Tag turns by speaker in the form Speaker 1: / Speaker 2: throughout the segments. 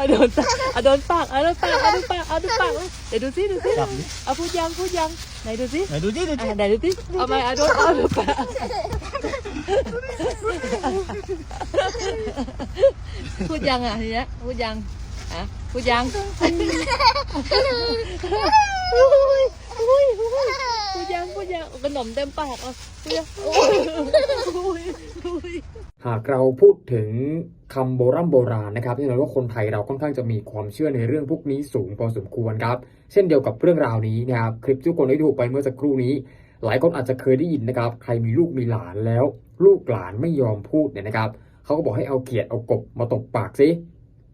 Speaker 1: เอาโดนปากเอาโดนปากเอาโดนปากเอาโดนปากเอาโดนปากเดี๋ยวดูสิดูสิ
Speaker 2: จับดิ
Speaker 1: เอาพูดยังพูดยังไหนดูสิ
Speaker 2: ไหนดูดิดูดิ
Speaker 1: อะไหนดูสิเอาไหมเอาโดนเอาโดนปากพูดยังอะทีเนี้ยพูดยังอะพูดยังอุ้ยอุ้ยอุ้ย ยขนมเต็มปากอะพูดยังโอ้ยอุ้ยอุ้ย
Speaker 3: หากเราพูดถึงคำโบราณโบราณนะครับที่เราว่าคนไทยเราค่อนข้างจะมีความเชื่อในเรื่องพวกนี้สูงพอสมควรครับ เช่นเดียวกับเรื่องราวนี้นะครับคลิปที่คนได้ดูไปเมื่อสักครู่นี้ หลายคนอาจจะเคยได้ยินนะครับ ใครมีลูกมีหลานแล้ว ลูกหลานไม่ยอมพูดเนี่ยนะครับเขาก็บอกให้เอาเขียดเอากบมาตบปากซิ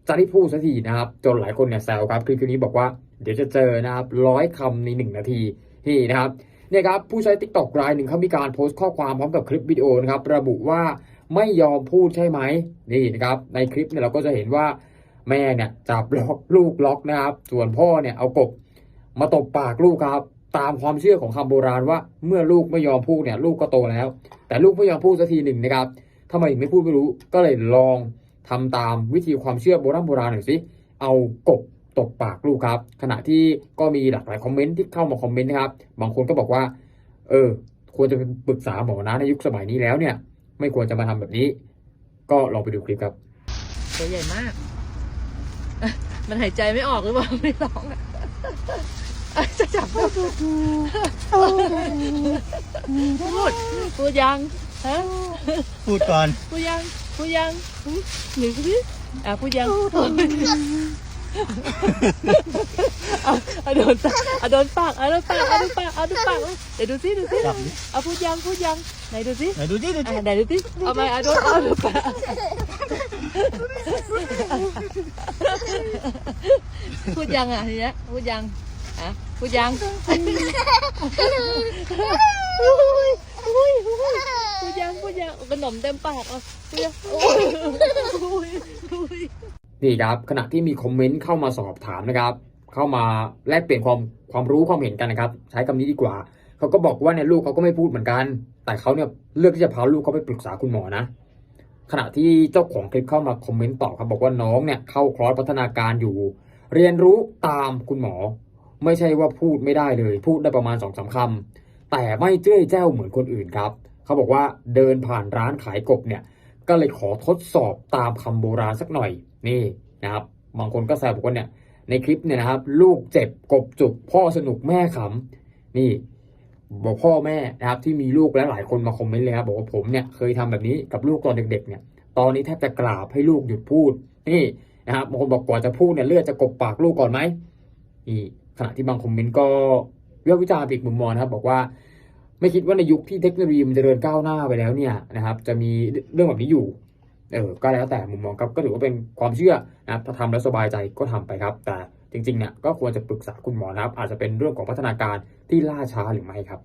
Speaker 3: จะได้พูดสักทีนะครับจนหลายคนเนี่ยแซวครับคลิปนี้บอกว่าเดี๋ยวจะเจอนะครับร้อยคำในหนึ่งนาทีนี่นะครับ เนี่ยครับผู้ใช้ t ิ k t o k รายหนึ่งเขามีการโพสต์ข้อความพร้อมกับคลิปวิดีโอนะครับระบุว่าไม่ยอมพูดใช่ไหมนี่นะครับในคลิปเนี่ยเราก็จะเห็นว่าแม่เนี่ยจับล็อกลูกล็อกนะครับ ส่วนพ่อเนี่ยเอากบมาตบปากลูกครับ ตามความเชื่อของคำโบราณว่าเมื่อลูกไม่ยอมพูดเนี่ยลูกก็โตแล้ว แต่ลูกไม่ยอมพูดสักทีหนึ่งนะครับทำไมถึงไม่พูดไม่รู้ก็เลยลองทำตามวิธีความเชื่อโบราณโบราณหน่อยสิเอากบ ตบปากลูกครับ ขณะที่ก็มีหลากหลายคอมเมนต์ที่เข้ามาคอมเมนต์นะครับ บางคนก็บอกว่า เออ ควรจะไปปรึกษาหมอนะในยุคสมัยนี้แล้วเนี่ย ไม่ควรจะมาทำแบบนี้ ก็ลองไปดูคลิปครับ
Speaker 1: ตัวใหญ่มาก มันหายใจไม่ออกหรือเปล่าไม่ร้องอะจะจับพูดพูดพูดยังฮะ
Speaker 2: พูดก่อน
Speaker 1: พูดยังพูดยังหึหรือสิอะพูดยัง เอาเอาโดนปากเอาโดนปากเอาโดนปากเอาโดนปากเอาโดนปากเดี๋ยวดูสิดูสิ
Speaker 2: จับดิ
Speaker 1: เอาพูดยังพูดยังไหนดูสิ
Speaker 2: ไหนดูดิดูดิ
Speaker 1: อะไหนดูสิเอาไหมเอาโดนเอาโดนปากพูดยังอะทีเนี้ยพูดยังอะพูดยังอุ้ยอุ้ยอุ้ยพูดยังพูดยังขนมเต็มปากอะพูดยังโอ้ยอุ้ยอุ้ย
Speaker 3: นี่ครับขณะที่มีคอมเมนต์เข้ามาสอบถามนะครับ เข้ามาแลกเปลี่ยนความความรู้ความเห็นกันนะครับ ใช้คำนี้ดีกว่าเขาก็บอกว่าเนี่ยลูกเขาก็ไม่พูดเหมือนกัน แต่เขาเนี่ยเลือกที่จะพาลูกเขาไปปรึกษาคุณหมอนะ ขณะที่เจ้าของคลิปเข้ามาคอมเมนต์ตอบครับบอกว่าน้องเนี่ยเข้าคลอสพัฒนาการอยู่ เรียนรู้ตามคุณหมอ ไม่ใช่ว่าพูดไม่ได้เลย พูดได้ประมาณสองสามคำแต่ไม่เจ้ยแจ้วเหมือนคนอื่นครับเขาบอกว่าเดินผ่านร้านขายกบเนี่ย ก็เลยขอทดสอบตามคำโบราณสักหน่อยนี่นะครับบางคนก็แซวบอกว่าเนี่ยในคลิปเนี่ยนะครับ ลูกเจ็บกบจุก พ่อสนุกแม่ขำนี่ บอกพ่อแม่นะครับที่มีลูกและหลายคนมาคอมเมนต์เลยครับบอกว่าผมเนี่ยเคยทำแบบนี้กับลูกตอนเด็กๆเนี่ย ตอนนี้แทบจะกราบให้ลูกหยุดพูดนี่นะครับบางคนบอกกว่าจะพูดเนี่ยเลือดจะกบปากลูกก่อนไหมนี่ขณะที่บางคอมเมนต์ก็วิพากวิจารณ์อีกมุมมองนะครับ บอกว่า ไม่คิดว่าในยุคที่เทคโนโลยีมันเจริญก้าวหน้าไปแล้วเนี่ยนะครับ จะมีเรื่องแบบนี้อยู่เออก็แล้วแต่มุมมองครับก็ถือว่าเป็นความเชื่อนะครับถ้าทำแล้วสบายใจก็ทำไปครับ แต่จริงๆเนี่ยก็ควรจะปรึกษาคุณหมอนะครับ อาจจะเป็นเรื่องของพัฒนาการที่ล่าช้าหรือไม่ครับ